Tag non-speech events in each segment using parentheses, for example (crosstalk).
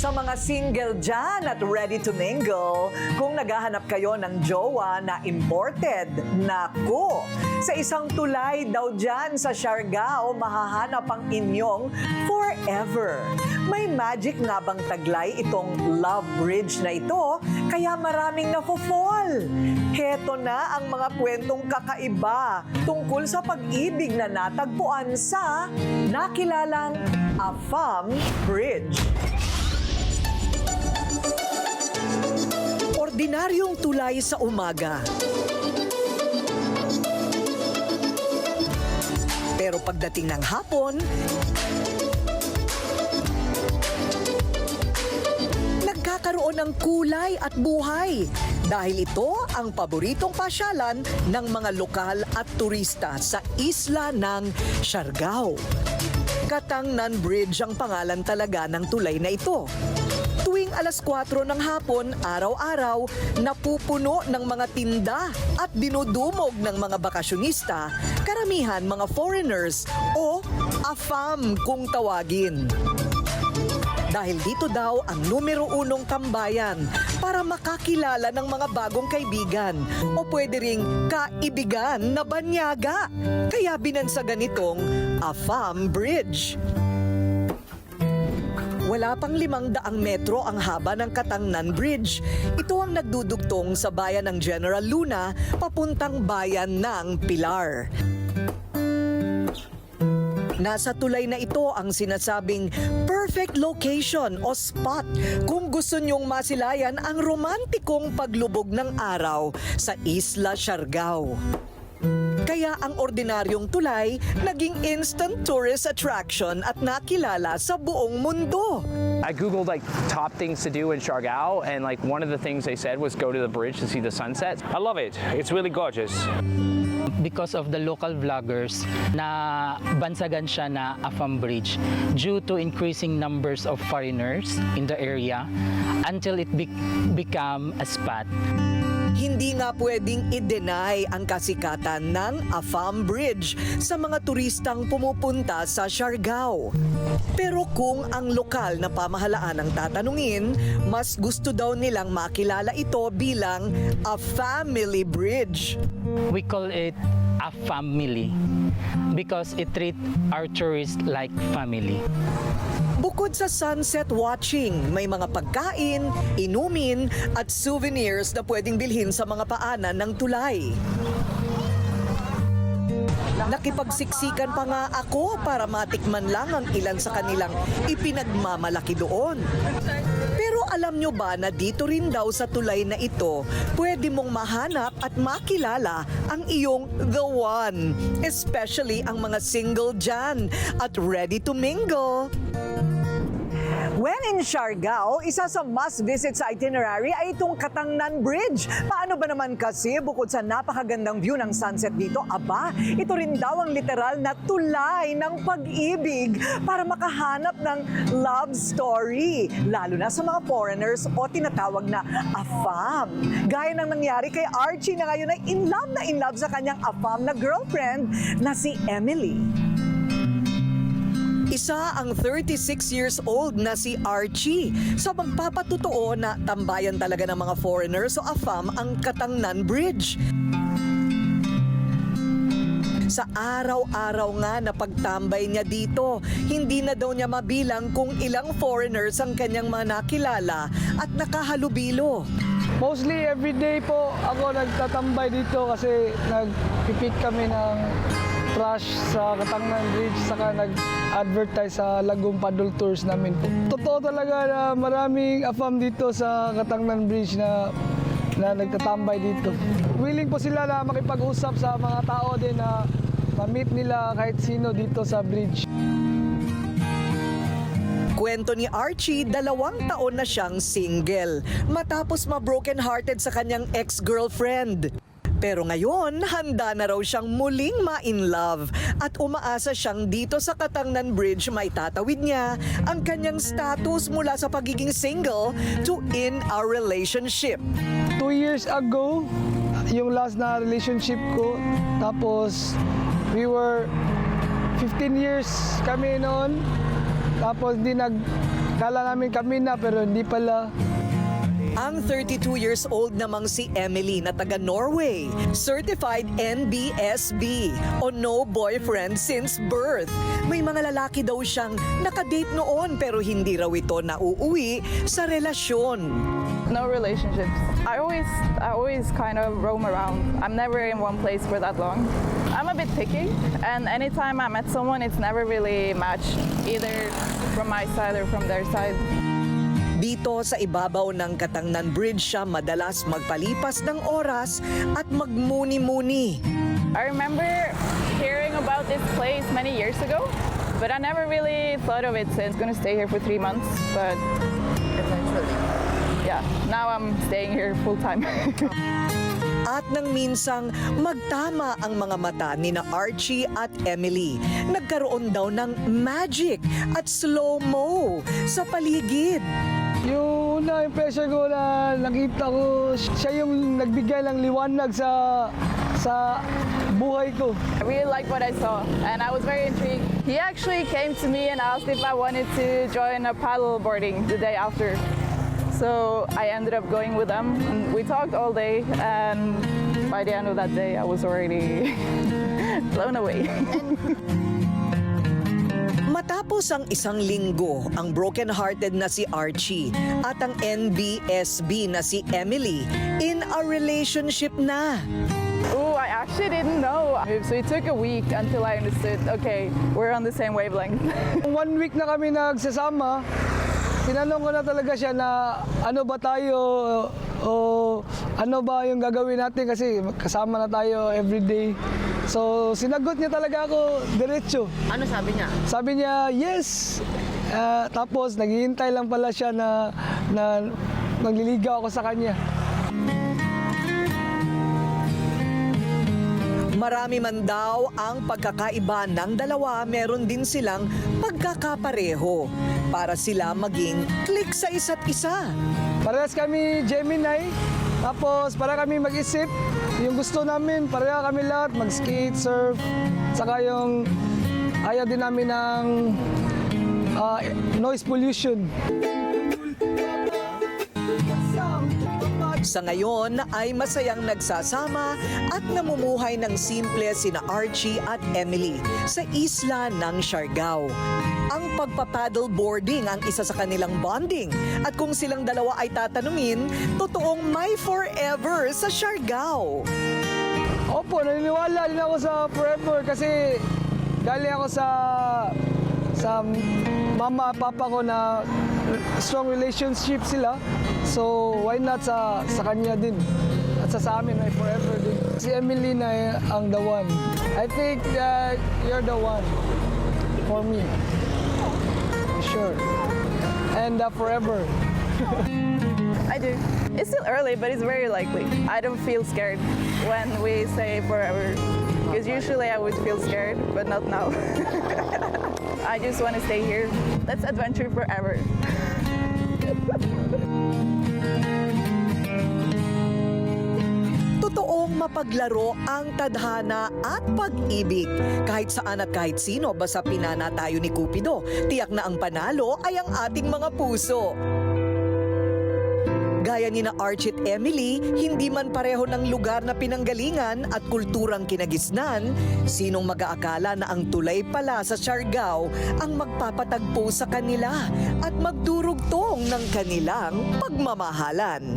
Sa mga single dyan at ready to mingle, kung naghahanap kayo ng jowa na imported, naku! Sa isang tulay daw dyan sa Siargao, mahahanap ang inyong forever. May magic nga bang taglay itong love bridge na ito, kaya maraming nafo-fall. Heto na ang mga kwentong kakaiba tungkol sa pag-ibig na natagpuan sa nakilalang Afam Bridge. Ordinaryong tulay sa umaga. Pero pagdating ng hapon, nagkakaroon ng kulay at buhay dahil ito ang paboritong pasyalan ng mga lokal at turista sa isla ng Siargao. Katangnan Bridge ang pangalan talaga ng tulay na ito. Tuwing alas 4 ng hapon, araw-araw, napupuno ng mga tinda at dinudumog ng mga bakasyonista, karamihan mga foreigners o AFAM kung tawagin. Dahil dito daw ang numero unong tambayan para makakilala ng mga bagong kaibigan o pwede ring kaibigan na banyaga. Kaya binansagan itong AFAM Bridge. Wala pang limang daang metro ang haba ng Katangnan Bridge. Ito ang nagdudugtong sa bayan ng General Luna papuntang bayan ng Pilar. Nasa tulay na ito ang sinasabing perfect location o spot kung gusto nyong masilayan ang romantikong paglubog ng araw sa Isla Siargao. Kaya ang ordinaryong tulay naging instant tourist attraction at nakilala sa buong mundo. I googled like top things to do in Siargao, and like one of the things they said was go to the bridge to see the sunset. I love it. It's really gorgeous. because of the local vloggers na bansagan siya na Afam Bridge due to increasing numbers of foreigners in the area until it be- become a spot. Hindi nga pwedeng i-deny ang kasikatan ng Afam Bridge sa mga turistang pumupunta sa Siargao. Pero kung ang lokal na pamahalaan ang tatanungin, mas gusto daw nilang makilala ito bilang a family bridge. We call it a family because it treat our tourists like family. Bukod sa sunset watching, may mga pagkain, inumin at souvenirs na pwedeng bilhin sa mga paanan ng tulay. Nakipagsiksikan pa nga ako para matikman lang ang ilan sa kanilang ipinagmamalaki doon. Alam nyo ba na dito rin daw sa tulay na ito, pwede mong mahanap at makilala ang iyong the one. Especially ang mga single dyan at ready to mingle. When in Siargao, isa sa must-visit sa itinerary ay itong Katangnan Bridge. Paano ba naman kasi bukod sa napakagandang view ng sunset dito, aba, ito rin daw ang literal na tulay ng pag-ibig para makahanap ng love story. Lalo na sa mga foreigners o tinatawag na AFAM. Gaya ng nangyari kay Archie na ngayon ay in love na in love sa kanyang AFAM na girlfriend na si Emily. Isa ang 36 years old na si Archie sa magpapatutuo na tambayan talaga ng mga foreigners o AFAM ang Katangnan Bridge. Sa araw-araw nga na pagtambay niya dito, hindi na daw niya mabilang kung ilang foreigners ang kanyang mga nakilala at nakahalubilo. Mostly everyday po ako nagtatambay dito kasi nagpipit kami ng trash sa Katangnan Bridge saka nag-advertise sa Lagum Paddle Tours namin po. Totoo talaga na maraming afam dito sa Katangnan Bridge na na nagtatambay dito. Willing po sila na makipag-usap sa mga tao din na ma-meet nila kahit sino dito sa bridge. Kwento ni Archie, dalawang taon na siyang single matapos ma-broken hearted sa kanyang ex-girlfriend. Pero ngayon, handa na raw siyang muling ma-in love at umaasa siyang dito sa Katangnan Bridge may tatawid niya ang kanyang status mula sa pagiging single to in a relationship. Two years ago, yung last na relationship ko. Tapos, we were 15 years kami noon. Tapos, di nag Akala namin kami na pero hindi pala. Ang 32 years old namang si Emily na taga Norway, certified NBSB o no boyfriend since birth. May mga lalaki daw siyang nakadate noon pero hindi raw ito nauuwi sa relasyon. No relationships. I always I always kind of roam around. I'm never in one place for that long. I'm a bit picky and anytime I met someone it's never really matched either from my side or from their side. Dito sa ibabaw ng Katangnan Bridge siya madalas magpalipas ng oras at magmuni-muni. I remember hearing about this place many years ago, but I never really thought of it since going to stay here for 3 months, but eventually. Yeah, now I'm staying here full time. (laughs) At nang minsang magtama ang mga mata ni na Archie at Emily, nagkaroon daw ng magic at slow-mo sa paligid. Yung una impression ko na nakita ko, siya yung nagbigay ng liwanag sa sa buhay ko. I really liked what I saw, and I was very intrigued. He actually came to me and asked if I wanted to join a paddle boarding the day after. So I ended up going with them. And we talked all day, and by the end of that day, I was already (laughs) blown away. (laughs) Matapos ang isang linggo, ang broken-hearted na si Archie at ang NBSB na si Emily in a relationship na. Ooh, I actually didn't know. So it took a week until I understood. Okay, we're on the same wavelength. (laughs) One week na kami nagsasama, tinanong ko na talaga siya na ano ba tayo o ano ba yung gagawin natin kasi kasama na tayo everyday. So sinagot niya talaga ako diretso. Ano sabi niya? Sabi niya, yes. Ah, tapos naghihintay lang pala siya na, na magliligaw ako sa kanya. Marami man daw ang pagkakaiba ng dalawa, meron din silang pagkakapareho para sila maging click sa isa't isa. Parehas kami Gemini, tapos para kami mag-isip, yung gusto namin, pareha kami lahat, mag-skate, surf, saka yung ayaw din namin ng ah, noise pollution. Sa ngayon ay masayang nagsasama at namumuhay ng simple sina Archie at Emily sa isla ng Siargao. Ang pagpapaddle boarding ang isa sa kanilang bonding at kung silang dalawa ay tatanungin, totoong may forever sa Siargao. Opo, naniniwala din ako sa forever kasi galing ako sa sa mama papa ko na strong relationship sila. So why not sa sa kanya din? At sa, sa amin ay forever din. Si Emily na ang the one. I think that you're the one for me. Sure. And uh, forever. (laughs) Do. It's still early, but it's very likely. I don't feel scared when we say forever. Because usually I would feel scared, but not now. (laughs) I just want to stay here. Let's adventure forever. Totoong mapaglaro ang tadhana at pag-ibig. Kahit saan at kahit sino, basta pinana tayo ni Cupido, tiyak na ang panalo ay ang ating mga puso. Gaya ni na Archie at Emily, hindi man pareho ng lugar na pinanggalingan at kulturang kinagisnan, sinong mag-aakala na ang tulay pala sa Siargao ang magpapatagpo sa kanila at magdurugtong ng kanilang pagmamahalan.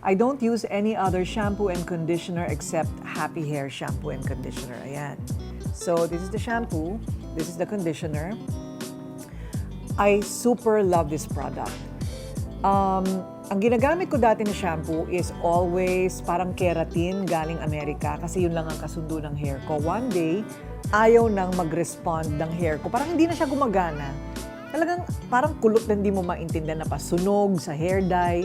I don't use any other shampoo and conditioner except Happy Hair shampoo and conditioner. Ayan. So this is the shampoo, this is the conditioner. I super love this product. Um, ang ginagamit ko dati na shampoo is always parang keratin galing Amerika kasi yun lang ang kasundo ng hair ko. One day, ayaw nang mag-respond ng hair ko. Parang hindi na siya gumagana. Talagang parang kulot na hindi mo maintindihan na pasunog sa hair dye.